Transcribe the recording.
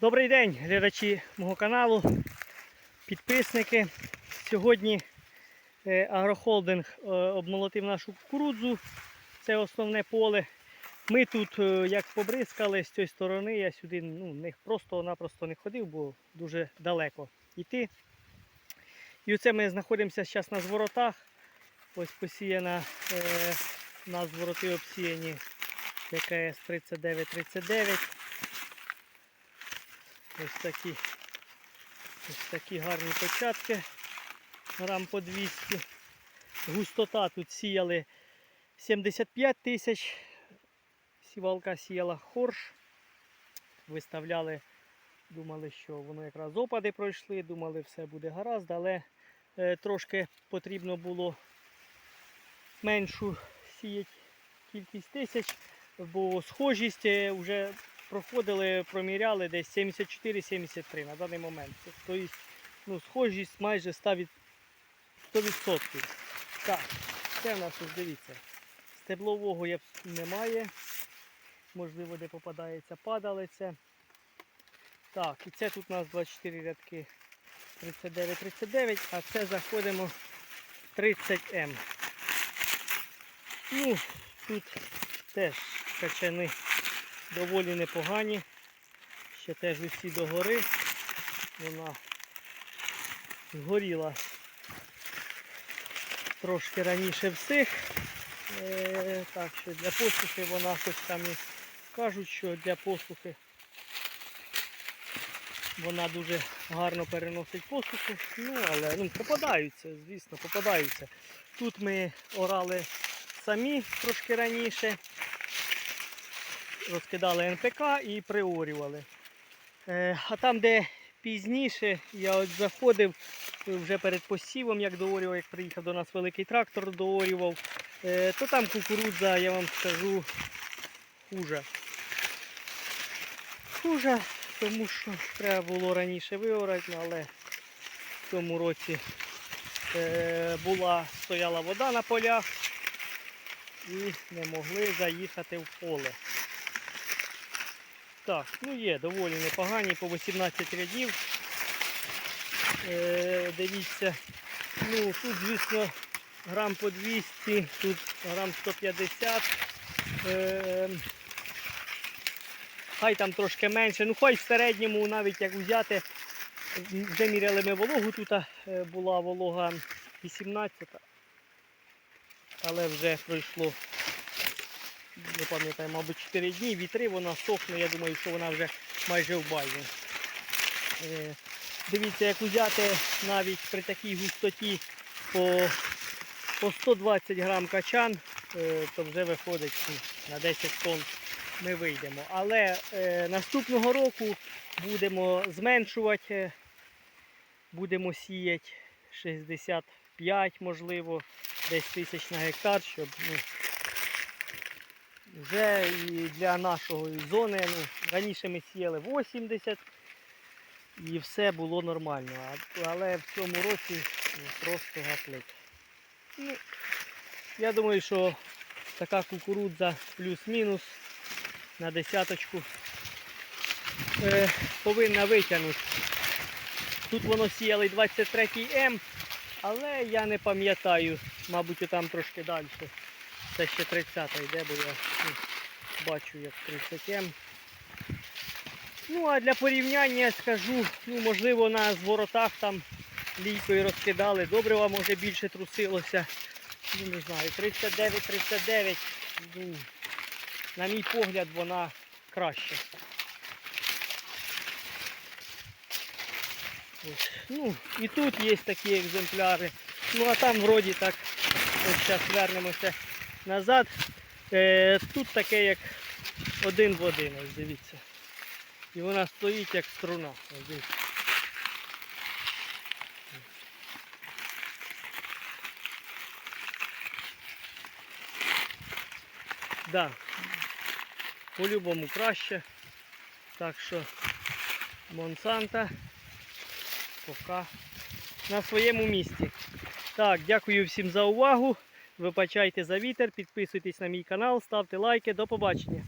Добрий день, глядачі мого каналу, підписники. Сьогодні е, агрохолдинг е, обмолотив нашу кукурудзу. Це основне поле. Ми тут е, як побризкали з цієї сторони, я сюди ну, не, просто-напросто не ходив, бо дуже далеко йти. І оце ми знаходимося зараз на зворотах. Ось посіяна, у звороти обсіяні ТКС 3939. Ось такі, ось такі гарні початки. Грам по 200. Густота тут сіяли 75 тисяч. Сівалка сіяла хорш. Виставляли, думали, що воно якраз опади пройшли, думали, все буде гаразд, але е, трошки потрібно було меншу сіяти кількість тисяч, бо схожість вже проходили, проміряли десь 74-73 на даний момент. Тобто ну, схожість майже 100%. 100%. Так, це в нас ось дивіться. Стеблового немає. Можливо, де попадається падалиця. Так, і це тут у нас 24 рядки 39-39, а це заходимо 30М. Ну, тут теж качани доволі непогані. Ще теж усі догори. Вона згоріла трошки раніше всіх. Е, так що для посухи вона хоч там і кажуть, що для посухи вона дуже гарно переносить посуху. Ну, але ну, попадаються, звісно, попадаються. Тут ми орали самі трошки раніше розкидали НПК і приорювали. Е, а там, де пізніше, я от заходив вже перед посівом, як доорював, як приїхав до нас великий трактор, доорював, е, то там кукурудза, я вам скажу, хуже. Хуже, тому що треба було раніше виорати, але в цьому році е, була, стояла вода на полях і не могли заїхати в поле. Так, ну є доволі непогані, по 18 рядів. Е, дивіться, ну тут, звісно, грам по 200, тут грам 150. Е, хай там трошки менше, ну хай в середньому навіть як взяти, вже міряли ми вологу, тут е, була волога 18, але вже пройшло не пам'ятаю, мабуть, 4 дні, вітри, вона сохне, я думаю, що вона вже майже в байні. Е, Дивіться, як взяти навіть при такій густоті по, по 120 грам качан, е, то вже виходить на 10 тонн ми вийдемо. Але е, наступного року будемо зменшувати, будемо сіяти 65, можливо, десь тисяч на гектар, щоб ну, вже і для нашої зони, ну, раніше ми сіяли 80 і все було нормально. Але в цьому році ну, просто гаплик. Ну, я думаю, що така кукурудза плюс-мінус на десяточку е, повинна витягнути. Тут воно сіяли 23 М, але я не пам'ятаю, мабуть, там трошки далі. Це ще 30 йде, бо я ну, бачу як 30 М. Ну а для порівняння скажу, ну можливо на зворотах там лійкою розкидали, добрива може більше трусилося. Ну не знаю, 39-39, ну, на мій погляд, вона краще. Ось. Ну, і тут є такі екземпляри. Ну а там вроді так, ось зараз вернемося назад. Е, тут таке як один в один, ось дивіться. І вона стоїть як струна. Ось. Да, по-любому краще. Так що Монсанта поки на своєму місці. Так, дякую всім за увагу. Вибачайте за вітер, підписуйтесь на мій канал, ставте лайки. До побачення.